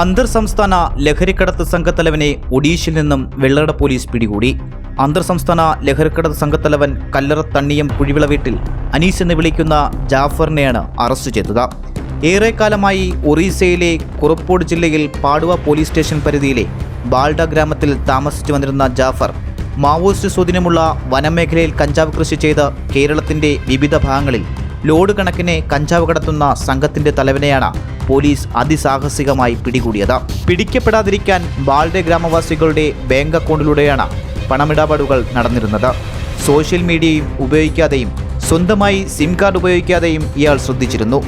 അന്തർ സംസ്ഥാന ലഹരിക്കടത്ത് സംഘത്തലവനെ ഒഡീഷയിൽ നിന്നും വെള്ളട പോലീസ് പിടികൂടി. അന്തർ സംസ്ഥാന ലഹരിക്കടത്ത് സംഘത്തലവൻ കല്ലറ തണ്ണിയം കുഴിവിള വീട്ടിൽ അനീസ് എന്ന് വിളിക്കുന്ന ജാഫറിനെയാണ് അറസ്റ്റ് ചെയ്തത്. ഏറെക്കാലമായി ഒറീസയിലെ കുറുപ്പോട് ജില്ലയിൽ പാടുവ പോലീസ് സ്റ്റേഷൻ പരിധിയിലെ ബാൾഡ ഗ്രാമത്തിൽ താമസിച്ചു വന്നിരുന്ന ജാഫർ മാവോയിസ്റ്റ് സ്വാധീനമുള്ള വനമേഖലയിൽ കഞ്ചാവ് കൃഷി ചെയ്ത് കേരളത്തിന്റെ വിവിധ ഭാഗങ്ങളിൽ ലോഡ് കണക്കിന് കഞ്ചാവ് കടത്തുന്ന സംഘത്തിന്റെ തലവനെയാണ് പോലീസ് അതിസാഹസികമായി പിടികൂടിയത്. പിടിക്കപ്പെടാതിരിക്കാൻ ബാൾഡെ ഗ്രാമവാസികളുടെ ബാങ്ക് അക്കൗണ്ടിലൂടെയാണ് പണമിടപാടുകൾ നടന്നിരുന്നത്. സോഷ്യൽ മീഡിയയും ഉപയോഗിക്കാതെയും സ്വന്തമായി സിം കാർഡ് ഉപയോഗിക്കാതെയും ഇയാൾ ശ്രദ്ധിച്ചിരുന്നു.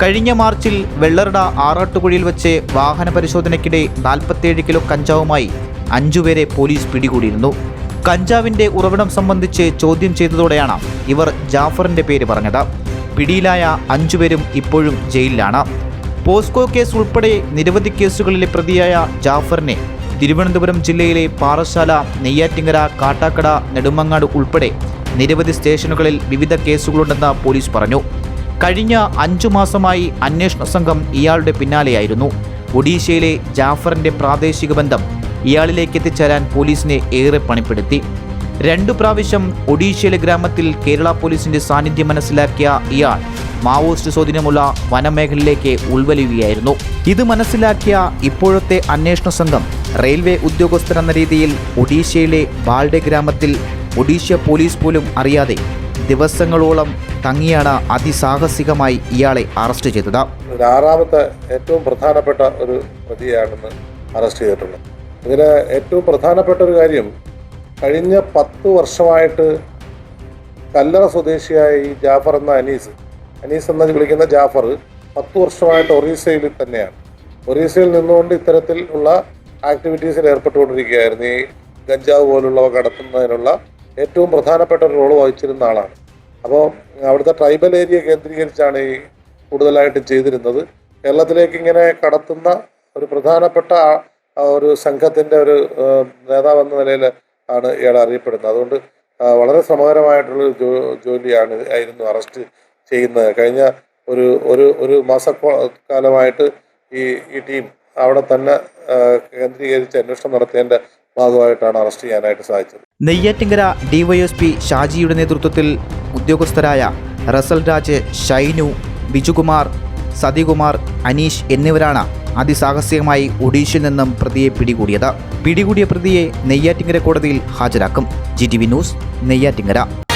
കഴിഞ്ഞ മാർച്ചിൽ വെള്ളറട ആറാട്ടുകുഴിയിൽ വെച്ച് വാഹന പരിശോധനയ്ക്കിടെ നാൽപ്പത്തേഴ് കിലോ കഞ്ചാവുമായി അഞ്ചുപേരെ പോലീസ് പിടികൂടിയിരുന്നു. കഞ്ചാവിന്റെ ഉറവിടം സംബന്ധിച്ച് ചോദ്യം ചെയ്തതോടെയാണ് ഇവർ ജാഫറിന്റെ പേര് പറഞ്ഞത്. പിടിയിലായ അഞ്ചുപേരും ഇപ്പോഴും ജയിലിലാണ്. പോസ്കോ കേസ് ഉൾപ്പെടെ നിരവധി കേസുകളിലെ പ്രതിയായ ജാഫറിനെ തിരുവനന്തപുരം ജില്ലയിലെ പാറശാല നെയ്യാറ്റിങ്കര കാട്ടാക്കട നെടുമങ്ങാട് ഉൾപ്പെടെ നിരവധി സ്റ്റേഷനുകളിൽ വിവിധ കേസുകളുണ്ടെന്ന് പോലീസ് പറഞ്ഞു. കഴിഞ്ഞ അഞ്ചു മാസമായി അന്വേഷണ സംഘം ഇയാളുടെ പിന്നാലെയായിരുന്നു. ഒഡീഷയിലെ ജാഫറിന്റെ പ്രാദേശിക ബന്ധം ഇയാളിലേക്ക് എത്തിച്ചേരാൻ പോലീസിനെ ഏറെ പണിപ്പെടുത്തി. രണ്ടു പ്രാവശ്യം ഒഡീഷയിലെ ഗ്രാമത്തിൽ കേരള പോലീസിന്റെ സാന്നിധ്യം മനസ്സിലാക്കിയ ഇയാൾ മാവോയിസ്റ്റ് സ്വാധീനമുള്ള വനമേഖലയിലേക്ക് ഉൾവലിയുകയായിരുന്നു. ഇത് മനസ്സിലാക്കിയ ഇപ്പോഴത്തെ അന്വേഷണ സംഘം റെയിൽവേ ഉദ്യോഗസ്ഥരെന്ന രീതിയിൽ ഒഡീഷയിലെ ബാൾഡെ ഗ്രാമത്തിൽ ഒഡീഷ പോലീസ് പോലും അറിയാതെ ദിവസങ്ങളോളം തങ്ങിയാണ് അതിസാഹസികമായി ഇയാളെ അറസ്റ്റ് ചെയ്തത്. ആറാമത്തെ ഏറ്റവും പ്രധാനപ്പെട്ട ഒരു പ്രതിയാണെന്ന് അറസ്റ്റ് ചെയ്തിട്ടുള്ളത് ഇതിന് ഏറ്റവും പ്രധാനപ്പെട്ട ഒരു കാര്യം കഴിഞ്ഞ പത്ത് വർഷമായിട്ട് കല്ലറ സ്വദേശിയായ ജാഫർ എന്ന അനീസ് അനീസ് എന്ന് വിളിക്കുന്ന ജാഫർ പത്ത് വർഷമായിട്ട് ഒറീസയിൽ തന്നെയാണ്. ഒറീസയിൽ നിന്നുകൊണ്ട് ഇത്തരത്തിൽ ഉള്ള ആക്ടിവിറ്റീസിൽ ഏർപ്പെട്ടുകൊണ്ടിരിക്കുകയായിരുന്നു. ഈ ഗഞ്ചാവ് പോലുള്ളവ കടത്തുന്നതിനുള്ള ഏറ്റവും പ്രധാനപ്പെട്ട ഒരു റോൾ വഹിച്ചിരുന്ന ആളാണ്. അപ്പോൾ അവിടുത്തെ ട്രൈബൽ ഏരിയ കേന്ദ്രീകരിച്ചാണ് ഈ കൂടുതലായിട്ട് ചെയ്തിരുന്നത്. കേരളത്തിലേക്ക് ഇങ്ങനെ കടത്തുന്ന ഒരു പ്രധാനപ്പെട്ട ഒരു സംഘത്തിന്റെ ഒരു നേതാവെന്ന നിലയിൽ ആണ് ഇയാൾ അറിയപ്പെടുന്നത്. അതുകൊണ്ട് വളരെ ശ്രമകരമായിട്ടുള്ള ജോ ജോലിയാണ് ആയിരുന്നു അറസ്റ്റ് ചെയ്യുന്നത്. കഴിഞ്ഞ ഒരു ഒരു ഒരു മാസക്കാലമായിട്ട് ഈ ഈ ടീം അവിടെ തന്നെ കേന്ദ്രീകരിച്ച് അന്വേഷണം നടത്തിയതിന്റെ ഭാഗമായിട്ടാണ് അറസ്റ്റ് ചെയ്യാനായിട്ട് സാധിച്ചത്. നെയ്യാറ്റിങ്കര ഡിവൈഎസ്പി ഷാജിയുടെ നേതൃത്വത്തിൽ ഉദ്യോഗസ്ഥരായ റസൽ രാജ് ഷൈനു ബിജുകുമാർ സതികുമാർ അനീഷ് എന്നിവരാണ് അതിസാഹസികമായി ഒഡീഷയിൽ നിന്നും പ്രതിയെ പിടികൂടിയത്. പിടികൂടിയ പ്രതിയെ നെയ്യാറ്റിങ്കര കോടതിയിൽ ഹാജരാക്കും. G T V news Neyyattinkara.